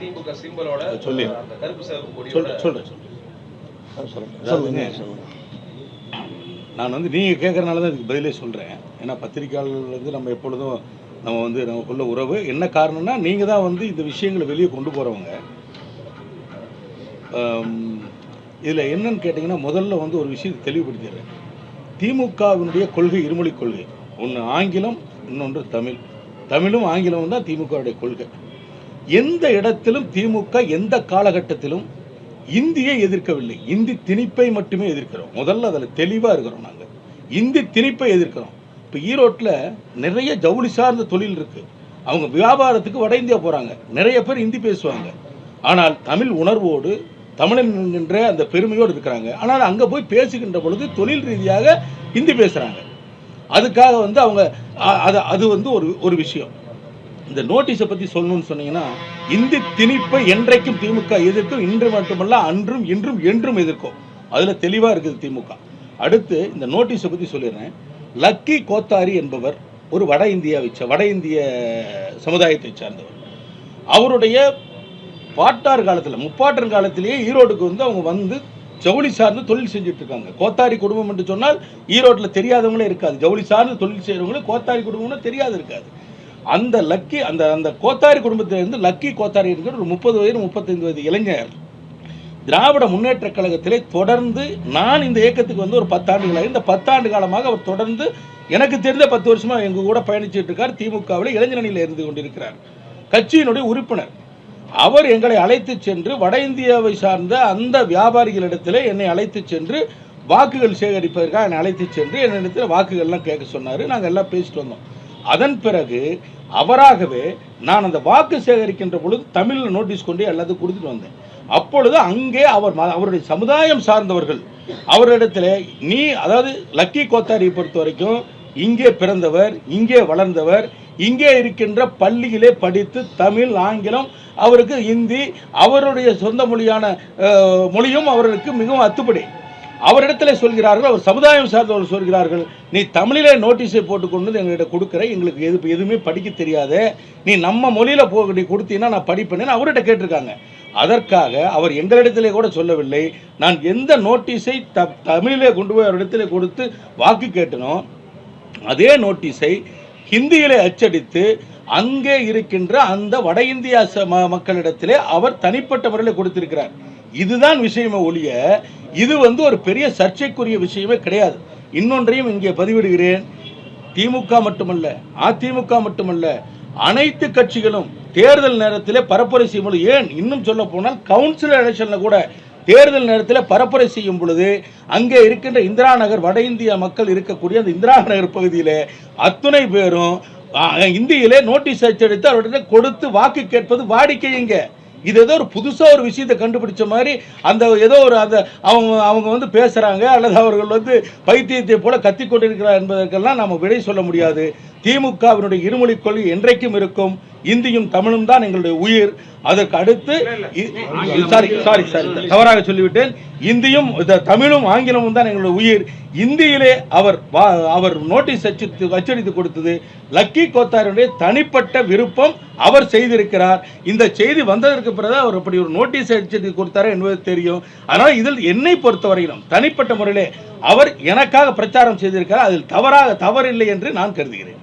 திமுக சிம்பலோட சொல்லி. அந்த கருப்பு சிவப்பு கொடியோட சொல்கிறேன் சொல்கிறேன் சொல்லுங்க. நான் வந்து நீங்கள் கேட்குறனால தான் இதுக்கு பதிலே சொல்கிறேன் ஏன்னா பத்திரிக்கையாளர்கள் வந்து நம்ம எப்பொழுதும் நம்ம வந்து நமக்குள்ள உறவு. என்ன காரணம்னா நீங்கள் தான் வந்து இந்த விஷயங்களை வெளியே கொண்டு போகிறவங்க இதில் என்னன்னு கேட்டிங்கன்னா முதல்ல வந்து ஒரு விஷயத்தை தெளிவுபடுத்திடுறேன். திமுகவினுடைய கொள்கை இருமொழி கொள்கை. ஒன்று ஆங்கிலம் இன்னொன்று தமிழ். தமிழும் ஆங்கிலமும் தான் திமுகவுடைய கொள்கை. எந்த இடத்திலும் திமுக எந்த காலகட்டத்திலும் இந்தியை எதிர்க்கவில்லை. இந்தி திணிப்பை மட்டுமே எதிர்க்கிறோம். முதல்ல அதில் தெளிவாக இருக்கிறோம் நாங்கள் இந்தி திணிப்பை எதிர்க்கிறோம். இப்போ ஈரோட்டில் நிறைய ஜவுளி சார்ந்த தொழில் இருக்குது அவங்க வியாபாரத்துக்கு வட இந்தியா போகிறாங்க நிறைய பேர் இந்தி பேசுவாங்க. ஆனால் தமிழ் உணர்வோடு தமிழன் என்கின்ற அந்த பெருமையோடு இருக்கிறாங்க. ஆனால் அங்கே போய் பேசுகின்ற பொழுது தொழில் ரீதியாக இந்தி பேசுகிறாங்க அதுக்காக வந்து அவங்க அது அது வந்து ஒரு ஒரு விஷயம். இந்த நோட்டீஸை பற்றி சொல்லணும்னு சொன்னீங்கன்னா இந்தி திணிப்பை என்றைக்கும் திமுக எதிர்க்கும் இன்று மட்டுமல்ல அன்றும் இன்றும் என்றும் எதிர்க்கும். அதில் தெளிவாக இருக்குது திமுக. அடுத்து இந்த நோட்டீஸை பற்றி சொல்லிடுறேன். லக்கி கோத்தாரி என்பவர் ஒரு வட இந்தியாவை சே- வட இந்திய சமுதாயத்தை சார்ந்தவர். அவருடைய பாட்டார் காலத்தில் முப்பாட்டர் காலத்திலேயே ஈரோடுக்கு வந்து அவங்க வந்து ஜவுளி சார்ந்து தொழில் செஞ்சுட்டு இருக்காங்க. கோத்தாரி குடும்பம் என்று சொன்னால் ஈரோட்டில் தெரியாதவங்களே இருக்காது. ஜவுளி சார்ந்து தொழில் செய்கிறவங்களே கோத்தாரி குடும்பம்னா தெரியாது இருக்காது. அந்த லக்கி அந்த அந்த கோத்தாரி குடும்பத்திலிருந்து லக்கி கோத்தாரி இருக்கிற ஒரு முப்பது வயது முப்பத்தைந்து வயது இளைஞர் திராவிட முன்னேற்ற கழகத்திலே தொடர்ந்து நான் இந்த இயக்கத்துக்கு வந்து ஒரு பத்தாண்டுகளாக இந்த பத்தாண்டு காலமாக அவர் தொடர்ந்து எனக்கு தெரிந்த பத்து வருஷமாக எங்கள் கூட பயணிச்சுட்டு இருக்கார். திமுகவில் இளைஞரணியில் இருந்து கொண்டிருக்கிறார். கட்சியினுடைய உறுப்பினர். அவர் எங்களை அழைத்து சென்று வட இந்தியாவை சார்ந்த அந்த வியாபாரிகளிடத்தில் என்னை அழைத்து சென்று வாக்குகள் சேகரிப்பதற்காக என்னை அழைத்து சென்று என்னிடத்தில் வாக்குகள்லாம் கேட்க சொன்னார். நாங்கள் எல்லாம் பேசிட்டு வந்தோம். அதன் பிறகு அவராகவே நான் அந்த வாக்கு சேகரிக்கின்ற பொழுது தமிழில் நோட்டீஸ் கொண்டு எல்லாத்தையும் கொடுத்துட்டு வந்தேன். அப்பொழுது அங்கே அவர் ம- அவருடைய சமுதாயம் சார்ந்தவர்கள் அவரிடத்தில் நீ அதாவது லக்கி கோத்தாரியை பொறுத்த வரைக்கும் இங்கே பிறந்தவர் இங்கே வளர்ந்தவர் இங்கே இருக்கின்ற பள்ளியிலே படித்து தமிழ் ஆங்கிலம் அவருக்கு இந்தி அவருடைய சொந்த மொழியான மொழியும் அவருக்கு மிகவும் அத்துப்படி. அவரிடத்தில் சொல்கிறார்கள் அவர் சமுதாயம் சார்ந்தவர்கள் சொல்கிறார்கள் நீ தமிழிலே நோட்டீஸை போட்டுக்கொண்டு வந்து எங்கள்கிட்ட கொடுக்குற எங்களுக்கு எது எதுவுமே படிக்க தெரியாது நீ நம்ம மொழியில் போ நீ கொடுத்தீங்கன்னா நான் படிப்பேன்னு அவர்கிட்ட கேட்டிருக்காங்க. அதற்காக அவர் எங்களிடத்திலே கூட சொல்லவில்லை நான் எந்த நோட்டீஸை த தமிழிலே கொண்டு போய் அவரிடத்திலே கொடுத்து வாக்கு கேட்டனோ அதே நோட்டீஸை ஹிந்தியிலே அச்சடித்து அங்கே இருக்கின்ற அந்த வட இந்தியா ச- மக்களிடத்திலே அவர் தனிப்பட்ட முறையில் கொடுத்திருக்கிறார். இதுதான் விஷயமே ஒழிய இது வந்து ஒரு பெரிய சர்ச்சைக்குரிய விஷயமே கிடையாது. இன்னொன்றையும் இங்கே பதிவிடுகிறேன். திமுக மட்டுமல்ல அதிமுக மட்டுமல்ல அனைத்து கட்சிகளும் தேர்தல் நேரத்திலே பரப்புரை செய்யும் பொழுது ஏன் இன்னும் சொல்ல போனால் கவுன்சிலர் எலெக்ஷனில் கூட தேர்தல் நேரத்தில் பரப்புரை செய்யும் பொழுது அங்கே இருக்கின்ற இந்திரா நகர் வட இந்திய மக்கள் இருக்கக்கூடிய அந்த இந்திரா நகர் பகுதியில் அத்துணை பேரும் இந்தியிலே நோட்டீஸ் அச்சடித்து அவர்கிட்ட கொடுத்து வாக்கு கேட்பது வாடிக்கைங்க இது ஏதோ ஒரு புதுசாக ஒரு விஷயத்தை கண்டுபிடிச்ச மாதிரி அந்த ஏதோ ஒரு அந்த அவங்க அவங்க வந்து பேசுகிறாங்க அல்லது அவர்கள் வந்து பைத்தியத்தை போல கத்திக் கொண்டிருக்கிறார் என்பதற்கெல்லாம் நம்ம விடை சொல்ல முடியாது. திமுகவினுடைய இருமொழி கொள்கை என்றைக்கும் இருக்கும். இந்தியும் தமிழும் தான் எங்களுடைய உயிர். அதற்கு அடுத்து சாரி சாரி சாரி தவறாக சொல்லிவிட்டேன். இந்தியும் இந்த தமிழும் ஆங்கிலமும் தான் எங்களுடைய உயிர். இந்தியிலே அவர் அவர் நோட்டீஸ் அச்சடித்து அச்சடித்து கொடுத்தது லக்கி கோத்தாருடைய தனிப்பட்ட விருப்பம் அவர் செய்திருக்கிறார். இந்த செய்தி வந்ததற்கு பிறகு அவர் அப்படி ஒரு நோட்டீஸ் அச்சடித்து கொடுத்தாரு என்பது தெரியும். ஆனால் இதில் என்னை பொறுத்தவரையிலும் தனிப்பட்ட முறையிலே அவர் எனக்காக பிரச்சாரம் செய்திருக்கிறார் அதில் தவறாக தவறில்லை என்று நான் கருதுகிறேன்.